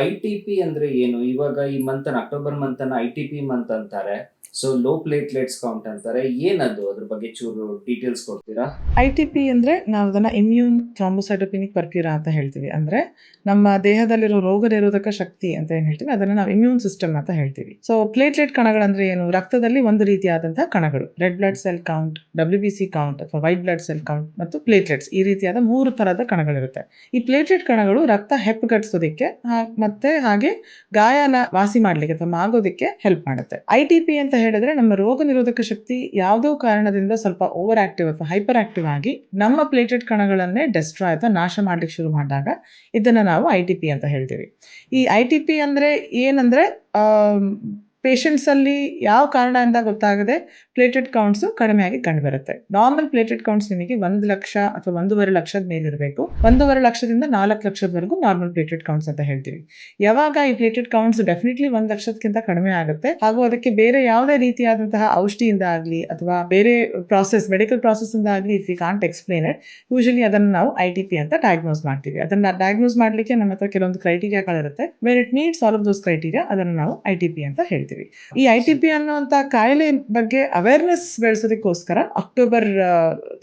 I ಅಂದ್ರೆ ಏನು? ಇವಾಗ ಈ ಮಂತ್ ಅಕ್ಟೋಬರ್ ಮಂತ್ ಅನ್ನ ಐ ಟಿ ಮಂತ್ ಅಂತಾರೆ. ಸೊ ಲೋ ಪ್ಲೇಟ್ಲೆಟ್ಸ್ ಕೌಂಟ್ ಅಂತಾರೆ. ಏನದು ಅದ್ರ ಬಗ್ಗೆ ಚೂರು ಡೀಟೇಲ್ಸ್ ಕೊಡ್ತೀರಾ? ಐ ಟಿ ಪಿ ಅಂದರೆ ನಾವು ಅದನ್ನು ಇಮ್ಯೂನ್ ಥ್ರಾಂಬೋಸೈಟೋಪಿನಿಕ್ ಪರ್ಕ್ಯೂರಾ ಅಂತ ಹೇಳ್ತೀವಿ. ಅಂದ್ರೆ ನಮ್ಮ ದೇಹದಲ್ಲಿರೋ ರೋಗ ನಿರೋಧಕ ಶಕ್ತಿ ಅಂತ ಏನ್ ಹೇಳ್ತೀವಿ, ಅದನ್ನ ನಾವು ಇಮ್ಯೂನ್ ಸಿಸ್ಟಮ್ ಅಂತ ಹೇಳ್ತೀವಿ. ಸೊ ಪ್ಲೇಟ್ಲೆಟ್ ಕಣಗಳಂದ್ರೆ ಏನು? ರಕ್ತದಲ್ಲಿ ಒಂದು ರೀತಿಯಾದಂತಹ ಕಣಗಳು. Red blood cell count W B C count ಅಥವಾ ವೈಟ್ ಬ್ಲಡ್ ಸೆಲ್ ಕೌಂಟ್ ಮತ್ತು ಪ್ಲೇಟ್ಲೆಟ್ಸ್ ಈ ರೀತಿಯಾದ ಮೂರು ಥರದ ಕಣಗಳಿರುತ್ತೆ. ಈ ಪ್ಲೇಟ್ಲೆಟ್ ಕಣಗಳು ರಕ್ತ ಹೆಪ್ಪುಗಟ್ಟಿಸೋದಕ್ಕೆ ಮತ್ತೆ ಹಾಗೆ ಗಾಯನ ವಾಸಿ ಮಾಡಲಿಕ್ಕೆ ಅಥವಾ ಆಗೋದಕ್ಕೆ ಹೆಲ್ಪ್ ಮಾಡುತ್ತೆ. ಐ ಅಂತ ಹೇಳಿದ್ರೆ ನಮ್ಮ ರೋಗ ನಿರೋಧಕ ಶಕ್ತಿ ಯಾವುದೋ ಕಾರಣದಿಂದ ಸ್ವಲ್ಪ ಓವರ್ ಆಕ್ಟಿವ್ ಅಥವಾ ಹೈಪರ್ ಆಕ್ಟಿವ್ ಆಗಿ ನಮ್ಮ ಪ್ಲೇಟೆಡ್ ಕಣಗಳನ್ನೇ ಡೆಸ್ಟ್ರಾಯ್ ಅಥವಾ ನಾಶ ಮಾಡ್ಲಿಕ್ಕೆ ಶುರು ಮಾಡಿದಾಗ ಇದನ್ನ ನಾವು ಐ ಟಿ ಪಿ ಅಂತ ಹೇಳ್ತೀವಿ. ಈ ಐ ಟಿ ಪಿ ಅಂದ್ರೆ ಏನಂದ್ರೆ ಪೇಷಂಟ್ಸ್ ಅಲ್ಲಿ ಯಾವ ಅಂತ ಗೊತ್ತಾಗದೆ ಪ್ಲೇಟೆಡ್ ಕಡಿಮೆ ಆಗಿ ಕಂಡುಬರುತ್ತೆ. ನಾರ್ಮಲ್ ಪ್ಲೇಟೆಡ್ ಕೌಂಟ್ಸ್ ನಿಮಗೆ ಒಂದು ಲಕ್ಷ ಅಥವಾ ಒಂದೂವರೆ ಲಕ್ಷದ ಮೇಲಿರಬೇಕು ಒಂದೂವರೆ ಲಕ್ಷದಿಂದ ನಾಲ್ಕು ಲಕ್ಷದವರೆಗೂ ನಾರ್ಮಲ್ ಪ್ಲೇಟೆಡ್ ಕೌಂಟ್ಸ್ ಅಂತ ಹೇಳ್ತೀವಿ. ಯಾವಾಗ ಈ ಪ್ಲೇಟೆಡ್ ಕೌಂಟ್ಸ್ ಡೆಫಿನೆಟ್ಲಿ ಒಂದು ಲಕ್ಷಕ್ಕಿಂತ ಕಡಿಮೆ ಆಗುತ್ತೆ. ಹಾಗೂ ಅದಕ್ಕೆ ಬೇರೆ ಯಾವುದೇ ರೀತಿಯಾದಂತಹ ಔಷಧಿಯಿಂದ ಆಗಲಿ ಅಥವಾ ಬೇರೆ ಪ್ರಾಸೆಸ್ ಮೆಡಿಕಲ್ ಪ್ರಾಸೆಸ್ ಇಂದ ಆಗಲಿ if you can't explain it usually ಅದನ್ನು ನಾವು ಐ ಟಿ ಪಿ ಅಂತ ಡಯಾಗ್ನೋಸ್ ಮಾಡ್ತೀವಿ. ಅದನ್ನ ಡಯಾಗ್ನೋಸ್ ಮಾಡಲಿಕ್ಕೆ ನಮ್ಮ ಹತ್ರ ಕೆಲವೊಂದು ಕ್ರೈಟೀರಿಯಾಗಳಿರುತ್ತೆ where it needs all of those criteria ಅದನ್ನು ನಾವು ಐ ಟಿ ಪಿ ಅಂತ ಹೇಳ್ತೀವಿ. ಈ ಐ ಟಿ ಪಿ ಅನ್ನುವಂಥ ಕಾಯಿಲೆ ಬಗ್ಗೆ ಅವೇರ್ನೆಸ್ ಬೆಳೆಸೋದಕ್ಕೋಸ್ಕರ ಅಕ್ಟೋಬರ್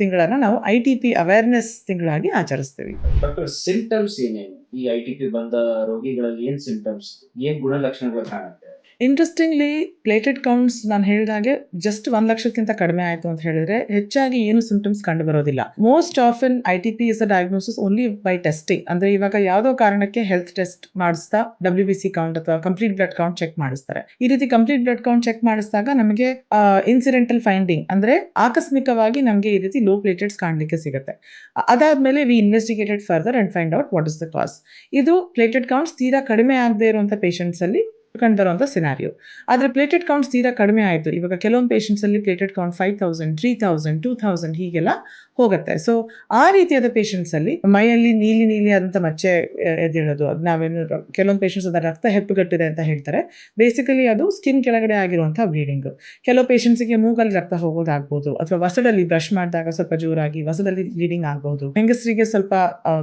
ತಿಂಗಳನ್ನ ನಾವು ಐ ಟಿ ಪಿ ಅವೇರ್ನೆಸ್ ತಿಂಗಳಾಗಿ ಆಚರಿಸ್ತೀವಿ. ಡಾಕ್ಟರ್ ಸಿಂಟಮ್ಸ್ ಏನೇನು? ಈ ಐ ಟಿ ಪಿ ಬಂದ ರೋಗಿಗಳಲ್ಲಿ ಏನ್ ಸಿಂಪ್ಟಮ್ಸ್ ಏನ್ ಗುಣಲಕ್ಷಣಗಳು ಕಾಣುತ್ತೆ? ಇಂಟ್ರೆಸ್ಟಿಂಗ್ಲಿ ಪ್ಲೇಟೆಡ್ ಕೌಂಟ್ಸ್ ನಾನು ಹೇಳಿದಾಗೆ ಜಸ್ಟ್ ಒಂದ್ ಲಕ್ಷಕ್ಕಿಂತ ಕಡಿಮೆ ಆಯಿತು ಅಂತ ಹೇಳಿದ್ರೆ ಹೆಚ್ಚಾಗಿ ಏನು ಸಿಂಪ್ಟಮ್ಸ್ ಕಂಡು ಬರೋದಿಲ್ಲ most of often I T P is a diagnosis only by testing ಅಂದ್ರೆ ಇವಾಗ ಯಾವುದೋ ಕಾರಣಕ್ಕೆ ಹೆಲ್ತ್ ಟೆಸ್ಟ್ ಮಾಡಿಸ್ತಾ ಡಬ್ಲ್ಯೂ ಬಿ ಸಿ ಕೌಂಟ್ ಅಥವಾ ಕಂಪ್ಲೀಟ್ ಬ್ಲಡ್ ಕೌಂಟ್ ಚೆಕ್ ಮಾಡಿಸ್ತಾರೆ. ಈ ರೀತಿ ಕಂಪ್ಲೀಟ್ ಬ್ಲಡ್ ಕೌಂಟ್ ಚೆಕ್ ಮಾಡಿಸಿದಾಗ ನಮಗೆ ಇನ್ಸಿಡೆಂಟಲ್ ಫೈಂಡಿಂಗ್ ಅಂದ್ರೆ ಆಕಸ್ಮಿಕವಾಗಿ ನಮಗೆ ಈ ರೀತಿ ಲೋ ಪ್ಲೇಟೆಡ್ಸ್ ಕಾಣಲಿಕ್ಕೆ ಸಿಗುತ್ತೆ. ಅದಾದ್ಮೇಲೆ we investigated further and find out what is the cause ಇದು ಪ್ಲೇಟೆಡ್ ಕೌಂಟ್ಸ್ ತೀರಾ ಕಡಿಮೆ ಆಗದೆ ಇರುವಂತ ಪೇಷಂಟ್ಸ್ ಅಲ್ಲಿ ಕಂಡುಬರುವಂಥ ಸಿನಾರಿಯೋ ಆದರೆ ಪ್ಲೇಟೆಡ್ ಕೌಂಟ್ಸ್ ತೀರಾ ಕಡಿಮೆ ಆಯಿತು. ಇವಾಗ ಕೆಲವೊಂದು ಪೇಷಂಟ್ಸಲ್ಲಿ platelet count five thousand three thousand two thousand ಹೀಗೆಲ್ಲ ಹೋಗುತ್ತೆ. ಸೊ ಆ ರೀತಿಯಾದ ಪೇಷಂಟ್ಸಲ್ಲಿ ಮೈಯಲ್ಲಿ ನೀಲಿ ನೀಲಿ ಆದಂಥ ಮಚ್ಚೆ ಎದ್ದೇಳೋದು ಅದು ನಾವೇನು ಕೆಲವೊಂದು ಪೇಷಂಟ್ಸ್ ಅದರ ರಕ್ತ ಹೆಪ್ಪುಗಟ್ಟಿದೆ ಅಂತ ಹೇಳ್ತಾರೆ. ಬೇಸಿಕಲಿ ಅದು ಸ್ಕಿನ್ ಕೆಳಗಡೆ ಆಗಿರುವಂಥ ಬ್ಲೀಡಿಂಗ್ ಕೆಲವು ಪೇಷಂಟ್ಸ್ಗೆ ಮೂಗಲ್ಲಿ ರಕ್ತ ಹೋಗೋದಾಗ್ಬೋದು, ಅಥವಾ ವಸದಲ್ಲಿ ಬ್ರಷ್ ಮಾಡಿದಾಗ ಸ್ವಲ್ಪ ಜೋರಾಗಿ ವಸದಲ್ಲಿ ಬ್ಲೀಡಿಂಗ್ ಆಗ್ಬೋದು. ಹೆಂಗಸರಿಗೆ ಸ್ವಲ್ಪ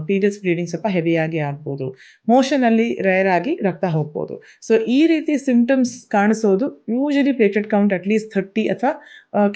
ಪೀರಿಯಡ್ಸ್ ಬ್ಲೀಡಿಂಗ್ ಸ್ವಲ್ಪ ಹೆವಿಯಾಗಿ ಆಗ್ಬೋದು. ಮೋಷನ್ ಅಲ್ಲಿ ರೇರ್ ಆಗಿ ರಕ್ತ ಹೋಗ್ಬೋದು. ಸೊ ಈ ರೀತಿ symptoms ಕಾಣಿಸೋದು usually platelet count at least thirty ಅಥವಾ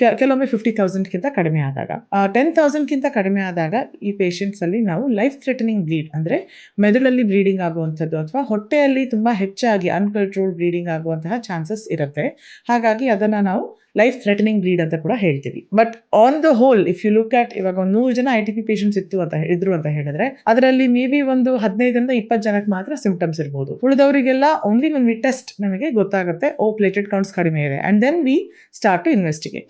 ಕೆಲವೊಮ್ಮೆ ಫಿಫ್ಟಿ ತೌಸಂಡ್ಗಿಂತ ಕಡಿಮೆ ಆದಾಗ. ಟೆನ್ ತೌಸಂಡ್ಗಿಂತ ಕಡಿಮೆ ಆದಾಗ ಈ ಪೇಷಂಟ್ಸ್ ಅಲ್ಲಿ ನಾವು ಲೈಫ್ ಥ್ರೆಟನಿಂಗ್ ಬ್ಲೀಡ್ ಅಂದ್ರೆ ಮೆದುಳಲ್ಲಿ ಬ್ಲೀಡಿಂಗ್ ಆಗುವಂಥದ್ದು ಅಥವಾ ಹೊಟ್ಟೆಯಲ್ಲಿ ತುಂಬಾ ಹೆಚ್ಚಾಗಿ ಅನ್ಕಂಟ್ರೋಲ್ ಬ್ಲೀಡಿಂಗ್ ಆಗುವಂತಹ ಚಾನ್ಸಸ್ ಇರುತ್ತೆ. ಹಾಗಾಗಿ ಅದನ್ನ ನಾವು ಲೈಫ್ ಥ್ರೆಟನಿಂಗ್ ಬ್ಲೀಡ್ ಅಂತ ಕೂಡ ಹೇಳ್ತೀವಿ. But on the whole if you look at ಇವಾಗ ಒಂದು ನೂರು ಜನ ಐ ಟಿ ಪಿ ಪೇಷಂಟ್ಸ್ ಇತ್ತು ಅಂತ ಇದ್ರು ಅಂತ ಹೇಳಿದ್ರೆ, ಅದರಲ್ಲಿ ಮೇ ಬಿ ಒಂದು ಹದಿನೈದರಿಂದ ಇಪ್ಪತ್ತು ಜನಕ್ಕೆ ಮಾತ್ರ ಸಿಂಪ್ಟಮ್ಸ್ ಇರ್ಬೋದು. ಉಳಿದವರಿಗೆಲ್ಲ ಓನ್ಲಿ ವಿ ಟೆಸ್ಟ್ ನಮಗೆ ಗೊತ್ತಾಗುತ್ತೆ, ಓ ಪ್ಲೇಟೆಡ್ ಕೌಂಟ್ಸ್ ಕಡಿಮೆ ಇದೆ. And then we start to investigate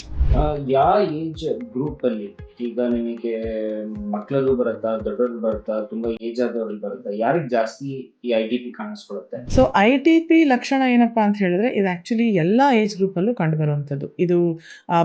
ಯಾವ ಏಜ್ ಗ್ರೂಪ್ ಅಲ್ಲಿ? ಈಗ ನಿಮಗೆ ಮಕ್ಕಳಲ್ಲೂ ಬರುತ್ತಾ ದೊಡ್ಡವ್ರಲ್ಲಿ ಬರುತ್ತಾ, ತುಂಬಾ ಏಜ್ ಆದವ್ರಲ್ಲಿ ಬರುತ್ತಾ? ಯಾರಿಗೆ ಜಾಸ್ತಿ ಈ ಐ ಟಿ ಪಿ ಕಾಣಿಸ್ಕೊಳುತ್ತೆ ಸೊ ಐ ಟಿ ಪಿ ಲಕ್ಷಣ ಏನಪ್ಪಾ ಅಂತ ಹೇಳಿದ್ರೆ, ಇದು ಆಕ್ಚುಲಿ ಎಲ್ಲ ಏಜ್ ಗ್ರೂಪ್ ಅಲ್ಲೂ ಕಂಡು ಬರುವಂಥದ್ದು ಇದು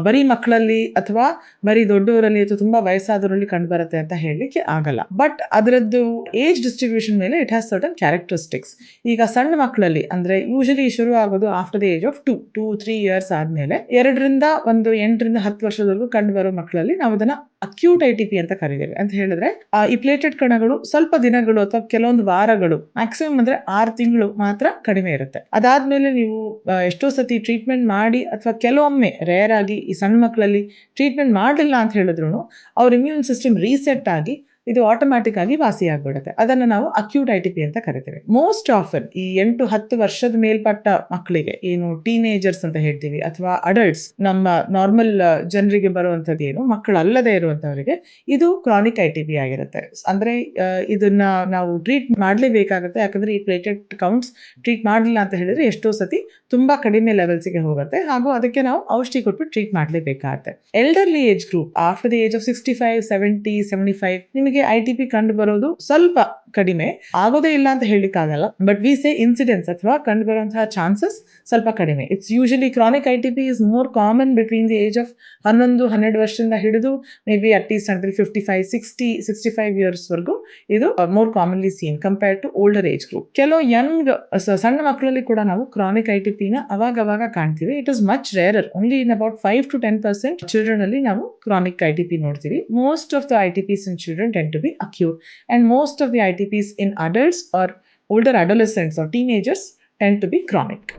ಬರೀ ಮಕ್ಕಳಲ್ಲಿ ಅಥವಾ ಬರೀ ದೊಡ್ಡವರಲ್ಲಿ ಅಥವಾ ತುಂಬಾ ವಯಸ್ಸಾದವರಲ್ಲಿ ಕಂಡು ಬರುತ್ತೆ ಅಂತ ಹೇಳಲಿಕ್ಕೆ ಆಗಲ್ಲ. ಬಟ್ ಅದರದ್ದು ಏಜ್ ಡಿಸ್ಟ್ರಿಬ್ಯೂಷನ್ ಮೇಲೆ ಇಟ್ ಹ್ಯಾಸ್ ಸರ್ಟನ್ ಕ್ಯಾರೆಕ್ಟರಿಸ್ಟಿಕ್ಸ್ ಈಗ ಸಣ್ಣ ಮಕ್ಕಳಲ್ಲಿ ಅಂದ್ರೆ ಯೂಶಲಿ ಶುರು ಆಗೋದು after the age of two two three years ಆದ್ಮೇಲೆ, ಎರಡರಿಂದ ಒಂದು ಎಂಟರಿಂದ ಹತ್ತು ವರ್ಷದವರೆಗೂ ಕಂಡು ಬರೋ ಮಕ್ಕಳಲ್ಲಿ ನಾವು ಅದನ್ನ ಅಕ್ಯೂಟ್ ಐ ಪಿ ಅಂತ ಕರೀತೇವೆ. ಅಂತ ಹೇಳಿದ್ರೆ ಈ ಪ್ಲೇಟೆಡ್ ಕಣಗಳು ಸ್ವಲ್ಪ ದಿನಗಳು ಅಥವಾ ಕೆಲವೊಂದು ವಾರಗಳು ಮ್ಯಾಕ್ಸಿಮಮ್ ಅಂದ್ರೆ ಆರು ತಿಂಗಳು ಮಾತ್ರ ಕಡಿಮೆ ಇರುತ್ತೆ. ಅದಾದ್ಮೇಲೆ ನೀವು ಎಷ್ಟೋ ಸತಿ ಟ್ರೀಟ್ಮೆಂಟ್ ಮಾಡಿ ಅಥವಾ ಕೆಲವೊಮ್ಮೆ ರೇರ್ ಆಗಿ ಈ ಸಣ್ಣ ಮಕ್ಕಳಲ್ಲಿ ಟ್ರೀಟ್ಮೆಂಟ್ ಮಾಡಲಿಲ್ಲ ಅಂತ ಹೇಳಿದ್ರು ಅವ್ರ ಇಮ್ಯೂನ್ ಸಿಸ್ಟಮ್ ರೀಸೆಟ್ ಆಗಿ ಇದು ಆಟೋಮ್ಯಾಟಿಕ್ ಆಗಿ ವಾಸಿ ಆಗ್ಬಿಡುತ್ತೆ. ಅದನ್ನು ನಾವು ಅಕ್ಯೂಟ್ ಐ ಟಿ ಪಿ ಅಂತ ಕರಿತೀವಿ. ಮೋಸ್ಟ್ ಆಫನ್ ಈ ಎಂಟು ಹತ್ತು ವರ್ಷದ ಮೇಲ್ಪಟ್ಟ ಮಕ್ಕಳಿಗೆ ಏನು ಟೀನೇಜರ್ಸ್ ಅಂತ ಹೇಳ್ತೀವಿ ಅಥವಾ ಅಡಲ್ಟ್ಸ್ ನಮ್ಮ ನಾರ್ಮಲ್ ಜನರಿಗೆ ಬರುವಂಥದ್ದು ಏನು, ಮಕ್ಕಳಲ್ಲದೆ ಇರುವಂತವರಿಗೆ ಇದು ಕ್ರಾನಿಕ್ ಐ ಟಿ ಪಿ ಆಗಿರುತ್ತೆ. ಅಂದ್ರೆ ಇದನ್ನ ನಾವು ಟ್ರೀಟ್ ಮಾಡಲೇಬೇಕಾಗುತ್ತೆ. ಯಾಕಂದ್ರೆ ಈ ಪ್ಲೇಟೆಡ್ ಕೌಂಟ್ಸ್ ಟ್ರೀಟ್ ಮಾಡಲಿಲ್ಲ ಅಂತ ಹೇಳಿದ್ರೆ ಎಷ್ಟೋ ಸತಿ ತುಂಬಾ ಕಡಿಮೆ ಲೆವೆಲ್ಸಿಗೆ ಹೋಗುತ್ತೆ. ಹಾಗೂ ಅದಕ್ಕೆ ನಾವು ಔಷಧಿ ಕೊಟ್ಟು treat ಮಾಡಲೇಬೇಕಾಗುತ್ತೆ. Elderly age group after the age of sixty five seventy seventy five ನಿಮಗೆ ಐ ಟಿ ಪಿ ಕಂಡು ಬರೋದು ಸ್ವಲ್ಪ ಕಡಿಮೆ ಆಗೋದೇ ಇಲ್ಲ ಅಂತ ಹೇಳಲಿಕ್ಕಾಗಲ್ಲ ಬಟ್ ವಿ ಸೇ ಇನ್ಸಿಡೆನ್ಸ್ ಅಥವಾ ಕಂಡು ಬರುವಂತಹ ಚಾನ್ಸಸ್ ಸ್ವಲ್ಪ ಕಡಿಮೆ. It's usually chronic I T P is more common between the age of ಹನ್ನೊಂದು, ಹನ್ನೆರಡು ವರ್ಷದಿಂದ ಹಿಡಿದು ಮೇ ಬಿ ಅಟ್ಲೀಸ್ಟ್ ಅಂದ್ರೆ fifty five sixty sixty five ಇಯರ್ಸ್ವರೆಗೂ ಇದು more commonly seen compare to older age group ಕೆಲವು ಯಂಗ್ ಸಣ್ಣ ಮಕ್ಕಳಲ್ಲಿ ಕೂಡ ನಾವು ಕ್ರಾನಿಕ್ ಐ ಟಿ ಪಿನ ಅವಾಗ ಅವಾಗ ಕಾಣ್ತೀವಿ. It is much rarer only in about five to ten percent children ಅಲ್ಲಿ ನಾವು ಕ್ರಾನಿಕ್ ಐ ಟಿ ಪಿ ನೋಡ್ತೀವಿ. Most of the I T Ps in children tend to be acute and most of the I T In adults or older adolescents or teenagers tend to be chronic.